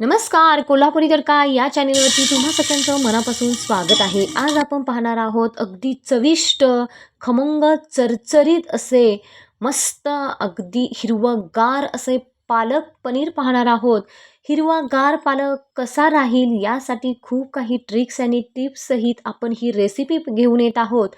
नमस्कार कोल्हापुरी तडका या चॅनेलवरती तुम्हा सगळ्यांचं मनापासून स्वागत आहे. आज आपण पाहणार आहोत अगदी चविष्ट खमंग चरचरीत असे मस्त अगदी हिरवगार असे पालक पनीर पाहणार आहोत. हिरवागार पालक कसा राहील यासाठी खूप काही ट्रिक्स आणि टिप्स सहित आपण ही रेसिपी घेऊन येत आहोत.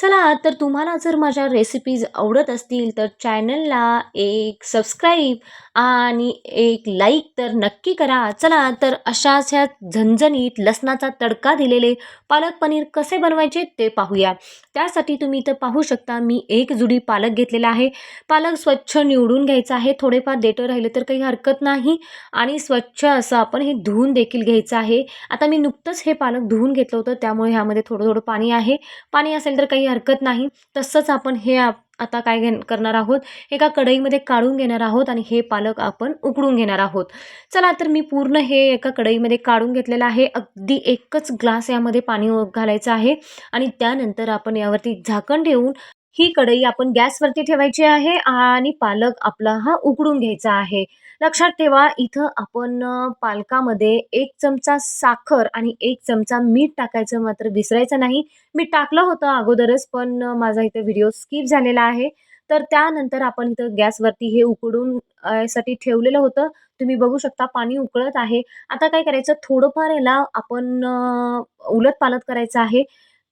चला तर तुम्हाला जर माझ्या रेसिपीज आवडत असतील तर चॅनलला एक सबस्क्राईब आणि एक लाईक तर नक्की करा. चला तर अशाच ह्या झणझणीत लसणाचा तडका दिलेले पालक पनीर कसे बनवायचे ते पाहूया. त्यासाठी तुम्ही इथं पाहू शकता मी एक जुडी पालक घेतलेला आहे. पालक स्वच्छ निवडून घ्यायचा आहे. थोडेफार देटं राहिले तर काही हरकत नाही. आणि स्व स्वच्छ असं आपण हे धुवून देखील घ्यायचं आहे. आता मी नुकतंच हे पालक धुवून घेतलं होतं त्यामुळे ह्यामध्ये थोडं थोडं पाणी आहे. पाणी असेल तर काही हरकत नाही. तसंच आपण हे आता काय घे करणार आहोत? एका कढईमध्ये काढून घेणार आहोत आणि हे पालक आपण उकडून घेणार आहोत. चला तर मी पूर्ण हे एका कढईमध्ये काढून घेतलेलं आहे. अगदी एकच ग्लास यामध्ये पाणी घालायचं आहे आणि त्यानंतर आपण यावरती झाकण ठेवून ही कढई आपण गॅसवरती ठेवायची आहे आणि पालक आपला हा उकडून घ्यायचा आहे. लक्षात ठेवा इथं आपण पालकामध्ये एक चमचा साखर आणि एक चमचा मीठ टाकायचं मात्र विसरायचं नाही. मी टाकलं होतं अगोदरच पण माझा इथं व्हिडिओ स्किप झालेला आहे. तर त्यानंतर आपण इथं गॅसवरती हे उकडून साठी ठेवलेलं होतं. तुम्ही बघू शकता पाणी उकळत आहे. आता काय करायचं थोडंफार याला आपण उलट पालट करायचं आहे.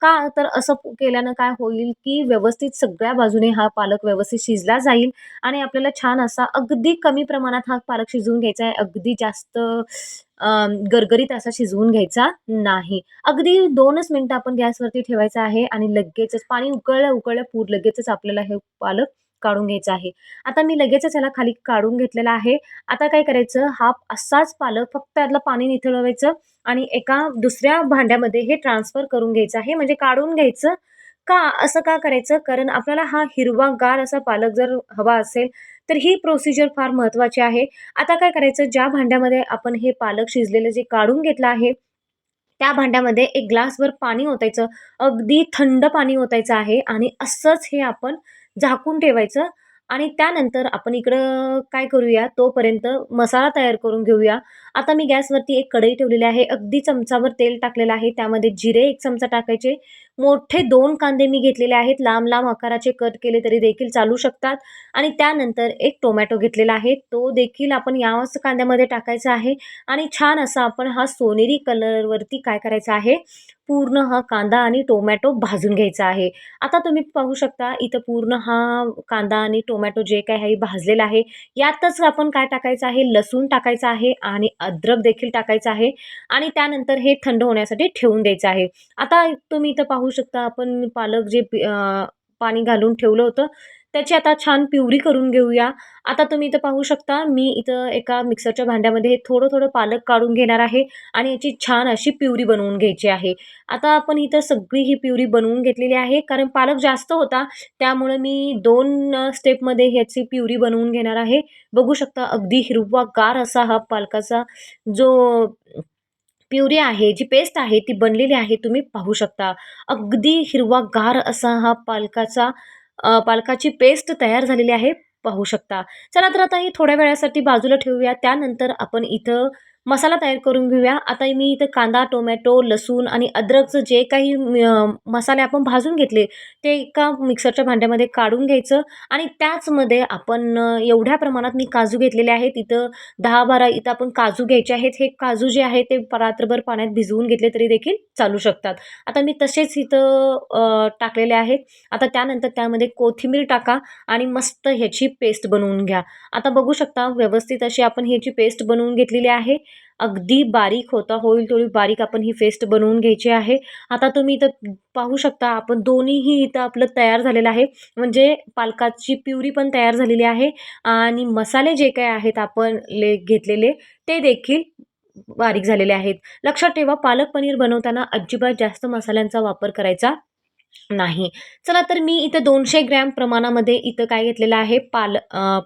का? तर असं केल्यानं काय होईल की व्यवस्थित सगळ्या बाजूने हा पालक व्यवस्थित शिजला जाईल आणि आपल्याला छान असा अगदी कमी प्रमाणात हा पालक शिजवून घ्यायचा आहे. अगदी जास्त गरगरीत असा शिजवून घ्यायचा नाही. अगदी दोनच मिनटं आपण गॅसवरती ठेवायचं आहे आणि लगेचच पाणी उकळल्या उकळल्या पूर लगेचच आपल्याला हे पालक काढून घ्यायचं आहे. आता मी लगेचच याला खाली काढून घेतलेला आहे. आता काय करायचं? हा असाच पालक फक्त त्यातलं पाणी निथळवायचं आणि एका दुसऱ्या भांड्यामध्ये हे ट्रान्सफर करून घ्यायचं आहे. म्हणजे काढून घ्यायचं का? असं का करायचं? कारण आपल्याला हा हिरवागार असा पालक जर हवा असेल तर ही प्रोसिजर फार महत्त्वाची आहे. आता काय करायचं? ज्या भांड्यामध्ये आपण हे पालक शिजलेलं जे काढून घेतलं आहे त्या भांड्यामध्ये एक ग्लासभर पाणी ओतायचं. अगदी थंड पाणी ओतायचं आहे आणि असंच हे आपण झाकून ठेवायचं. आणि त्यानंतर आपण इकडं काय करूया? तोपर्यंत मसाला तयार करून घेऊया. आता मी गॅसवरती एक कढई ठेवलेली आहे. अगदी चमचावर तेल टाकलेलं आहे. त्यामध्ये जिरे एक चमचा टाकायचे. मोठे दोन कांदे मी घेतलेले आहेत. लांब लांब आकाराचे कट केले तरी देखील चालू शकतात. आणि त्यानंतर एक टोमॅटो घेतलेला आहे. तो देखील आपण याच कांद्यामध्ये टाकायचा आहे. आणि छान असा आपण हा सोनेरी कलरवरती काय करायचा आहे? पूर्ण हा कांदा आणि टोमॅटो भाजून घ्यायचा आहे. आता तुम्ही पाहू शकता इथं पूर्ण हा कांदा आणि टोमॅटो जे काय आहे भाजलेला आहे. यातच आपण काय टाकायचं आहे? लसूण टाकायचं आहे आणि अद्रक देखील टाकायचं आहे आणि त्यानंतर हे थंड होण्यासाठी ठेवून द्यायचं आहे. आता तुम्ही इथं पाहू शकता आपण पालक जे पाणी घालून ठेवलं होतं त्याची आता छान प्युरी करून घेऊया. आता तुम्ही इथं पाहू शकता मी इथं एका मिक्सरच्या भांड्यामध्ये हे थोडं थोडं पालक काढून घेणार आहे आणि याची छान अशी प्युरी बनवून घ्यायची आहे. आता आपण इथं सगळी ही प्युरी बनवून घेतलेली आहे कारण पालक जास्त होता त्यामुळे मी दोन स्टेपमध्ये ह्याची प्युरी बनवून घेणार आहे. बघू शकता अगदी हिरवागार असा हा पालकाचा जो प्युरी आहे जी पेस्ट आहे ती बनलेली आहे तुम्ही पाहू शकता. अगदी हिरवागार असा हा पालकाचा पालकाची पेस्ट तयार झालेली आहे पाहू शकता. चला तर आता ही थोड्या वेळासाठी बाजूला ठेवूया. त्यानंतर आपण इथं मसाला तयार करून घेऊया. आता मी इथं कांदा टोमॅटो लसूण आणि अद्रकचं जे काही मसाले आपण भाजून घेतले ते एका मिक्सरच्या भांड्यामध्ये काढून घ्यायचं आणि त्याचमध्ये आपण एवढ्या प्रमाणात मी काजू घेतलेले आहेत. इथं दहा बारा इथं आपण काजू घ्यायचे आहेत. हे काजू जे आहे ते रात्रभर पाण्यात भिजवून घेतले तरी देखील चालू शकतात. आता मी तसेच इथं टाकलेले आहेत. आता त्यानंतर त्यामध्ये कोथिंबीर टाका आणि मस्त ह्याची पेस्ट बनवून घ्या. आता बघू शकता व्यवस्थित अशी आपण ह्याची पेस्ट बनवून घेतलेली आहे. अगदी बारीक होता होईल थोडी बारीक आपण ही पेस्ट बनवून घ्यायची आहे. आता तुम्ही इथं पाहू शकता आपण दोन्हीही इथं आपलं तयार झालेलं आहे. म्हणजे पालकाची प्युरी पण तयार झालेली आहे आणि मसाले जे काय आहेत आपण ले घेतलेले ते देखील बारीक झालेले आहेत. लक्षात ठेवा पालक पनीर बनवताना अजिबात जास्त मसाल्यांचा वापर करायचा नाही. चला तर मी इथं दोनशे ग्रॅम प्रमाणामध्ये इथं काय घेतलेलं आहे? पाल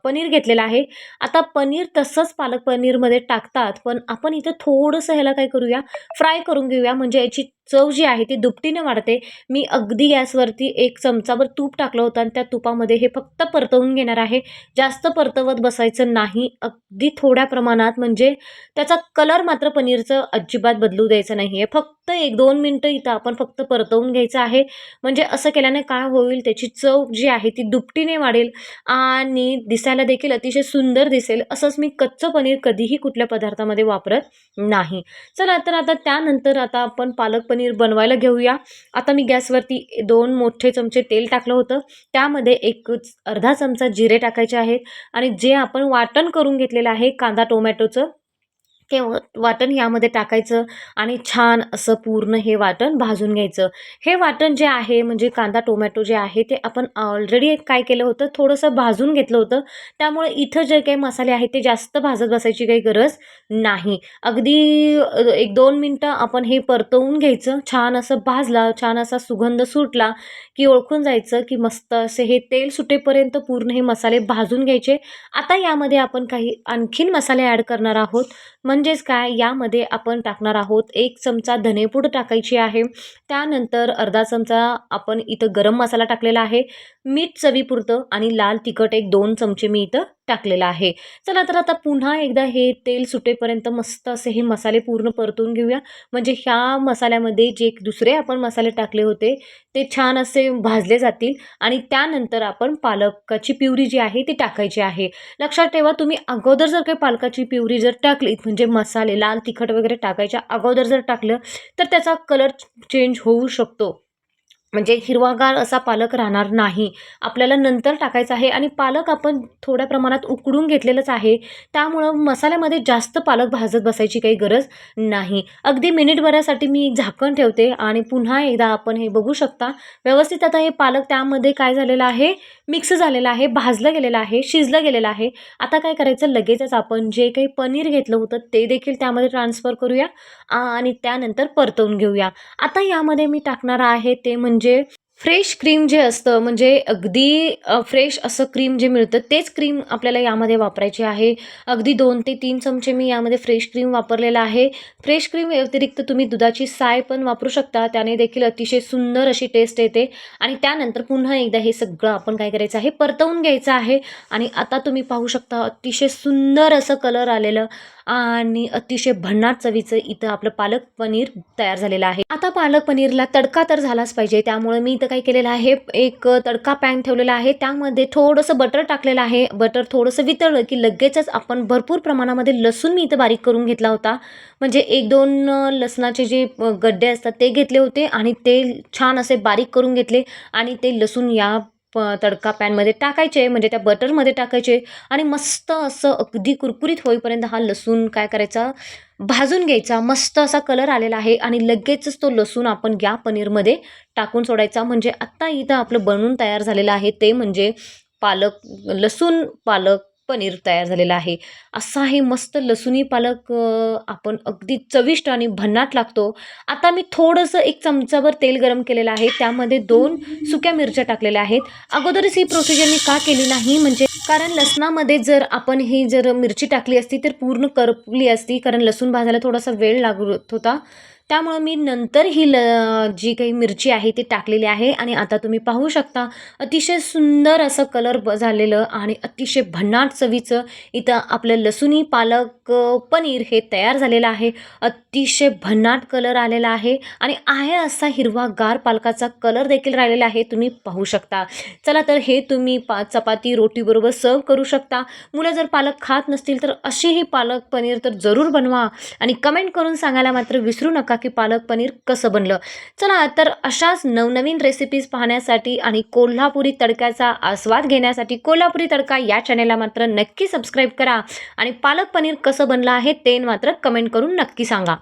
पनीर घेतलेलं आहे. आता पनीर तसंच पालक पनीरमध्ये टाकतात पण आपण इथं थोडंसं ह्याला काय करूया? फ्राय करून घेऊया. म्हणजे याची चव जी आहे ती दुपटीने वाढते. मी अगदी गॅसवरती एक चमचाभर तूप टाकलं होतं आणि त्या तुपामध्ये हे फक्त परतवून घेणार आहे. जास्त परतवत बसायचं नाही. अगदी थोड्या प्रमाणात म्हणजे त्याचा कलर मात्र पनीरचं अजिबात बदलू द्यायचं नाही आहे फक्त एक दोन मिनटं इथं आपण फक्त परतवून घ्यायचं आहे. म्हणजे असं केल्याने काय होईल त्याची चव जी आहे ती दुपटीने वाढेल आणि दिसायला देखील अतिशय सुंदर दिसेल असंच मी कच्चं पनीर कधीही कुठल्या पदार्थामध्ये वापरत नाही. चला तर आता त्यानंतर आता आपण पालक पनीर पनीर बनवायला घेऊया. आता मी गॅसवरती दोन मोठे चमचे तेल टाकलं होतं. त्यामध्ये एक अर्धा चमचा जिरे टाकायचे आहेत. आणि जे आपण वाटण करून घेतलेलं आहे कांदा टोमॅटोचं हे वाटण यामध्ये टाकायचं आणि छान असं पूर्ण हे वाटण भाजून घ्यायचं. हे वाटण जे आहे म्हणजे कांदा टोमॅटो जे आहे ते आपण ऑलरेडी काय केलं होतं? थोडंसं भाजून घेतलं होतं. त्यामुळे इथं जे काही मसाले आहेत ते जास्त भाजत बसायची काही गरज नाही. अगदी एक दोन मिनटं आपण हे परतवून घ्यायचं. छान असं भाजला छान असा सुगंध सुटला की ओळखून जायचं की मस्त असे हे तेल सुटेपर्यंत पूर्ण हे मसाले भाजून घ्यायचे. आता यामध्ये आपण काही आणखीन मसाले ॲड करणार आहोत. म्हणजेच काय? यामध्ये आपण टाकणार आहोत एक चमचा धनेपूड टाकायची आहे. त्यानंतर अर्धा चमचा आपण इथं गरम मसाला टाकलेला आहे. मीठ चवीपुरतं आणि लाल तिखट एक दोन चमचे मी इथं टाकलेलं आहे. चला तर आता पुन्हा एकदा हे तेल सुटेपर्यंत मस्त असे हे मसाले पूर्ण परतून घेऊया. म्हणजे ह्या मसाल्यामध्ये जे दुसरे आपण मसाले टाकले होते ते छान असे भाजले जातील आणि त्यानंतर आपण पालकाची प्युरी जी आहे ती टाकायची आहे. लक्षात ठेवा तुम्ही अगोदर जर काही पालकाची प्युरी जर टाकली म्हणजे मसाले लाल तिखट वगैरे टाकायच्या अगोदर जर टाकलं तर त्याचा कलर चेंज होऊ शकतो. म्हणजे हिरवागार असा पालक राहणार नाही. आपल्याला नंतर टाकायचा आहे आणि पालक आपण थोड्या प्रमाणात उकडून घेतलेलंच आहे. त्यामुळं मसाल्यामध्ये जास्त पालक भाजत बसायची काही गरज नाही. अगदी मिनिटभरासाठी मी झाकण ठेवते आणि पुन्हा एकदा आपण हे बघू शकता. व्यवस्थित आता हे पालक त्यामध्ये काय झालेलं आहे? मिक्स झालेलं आहे भाजलं गेलेलं आहे शिजलं गेलेलं आहे. आता काय करायचं? लगेचच आपण जे काही पनीर घेतलं होतं ते देखील त्यामध्ये ट्रान्सफर करूया आणि त्यानंतर परतवून घेऊया. आता यामध्ये मी टाकणार आहे ते म्हणजे म्हणजे फ्रेश क्रीम जे असतं म्हणजे अगदी फ्रेश असं क्रीम जे मिळतं तेच क्रीम आपल्याला यामध्ये वापरायची आहे. अगदी दोन ते तीन चमचे मी यामध्ये फ्रेश क्रीम वापरलेला आहे. फ्रेश क्रीम व्यतिरिक्त तुम्ही दुधाची साय पण वापरू शकता त्याने देखील अतिशय सुंदर अशी टेस्ट येते. आणि त्यानंतर पुन्हा एकदा हे सगळं आपण काय करायचं आहे परतवून घ्यायचं आहे. आणि आता तुम्ही पाहू शकता अतिशय सुंदर असं कलर आलेलं आणि अतिशय भन्नाट चवीचं इथं आपलं पालक पनीर तयार झालेलं आहे. आता पालक पनीरला तडका तर झालाच पाहिजे त्यामुळे मी इथं काय केलेलं आहे. एक तडका पॅन ठेवलेला आहे. त्यामध्ये थोडंसं बटर टाकलेलं आहे. बटर थोडंसं वितळलं की लगेचच आपण भरपूर प्रमाणामध्ये लसूण मी इथं बारीक करून घेतला होता. म्हणजे एक दोन लसणाचे जे गड्डे असतात ते घेतले होते आणि ते छान असे बारीक करून घेतले आणि ते लसूण या प तडका पॅनमध्ये टाकायचे म्हणजे त्या बटरमध्ये टाकायचे आणि मस्त असं अगदी कुरकुरीत होईपर्यंत हा लसूण काय करायचा भाजून घ्यायचा मस्त असा कलर आलेला आहे आणि लगेचच तो लसूण आपण या पनीरमध्ये टाकून सोडायचा. म्हणजे आत्ता इथं आपलं बनवून तयार झालेलं आहे ते म्हणजे पालक लसूण पालक पनीर तयार झालेलं आहे. असा हे मस्त लसुणी पालक आपण अगदी चविष्ट आणि भन्नाट लागतो. आता मी थोडंसं एक चमचाभर तेल गरम केलेलं आहे. त्यामध्ये दोन सुक्या मिरच्या टाकलेल्या आहेत. अगोदरच ही प्रोसिजर मी का केली नाही म्हणजे कारण लसणामध्ये जर आपण ही जर मिरची टाकली असती तर पूर्ण करपली असती कारण लसूण भाजायला थोडासा वेळ लागत होता. त्यामुळं मी नंतर ही ल जी काही मिरची आहे ती टाकलेली आहे आणि आता तुम्ही पाहू शकता अतिशय सुंदर असं कलर ब झालेलं आणि अतिशय भन्नाट चवीचं इथं आपलं लसुणी पालक पनीर हे तयार झालेलं आहे. अतिशय भन्नाट कलर आलेला आहे आणि आहे असा हिरवा गार पालकाचा कलर देखील राहिलेला आहे तुम्ही पाहू शकता. चला तर हे तुम्ही पा चपाती रोटीबरोबर सर्व करू शकता. मुलं जर पालक खात नसतील तर अशीही पालक पनीर तर जरूर बनवा आणि कमेंट करून सांगायला मात्र विसरू नका की पालक पनीर कसं बनलं? चला तर अशाच नवनवीन रेसिपीज पाहण्यासाठी आणि कोल्हापुरी तडक्याचा आस्वाद घेण्यासाठी कोल्हापुरी तडका या चॅनेलला मात्र नक्की सबस्क्राईब करा. आणि पालक पनीर कसं बनलं आहे ते मात्र कमेंट करून नक्की सांगा.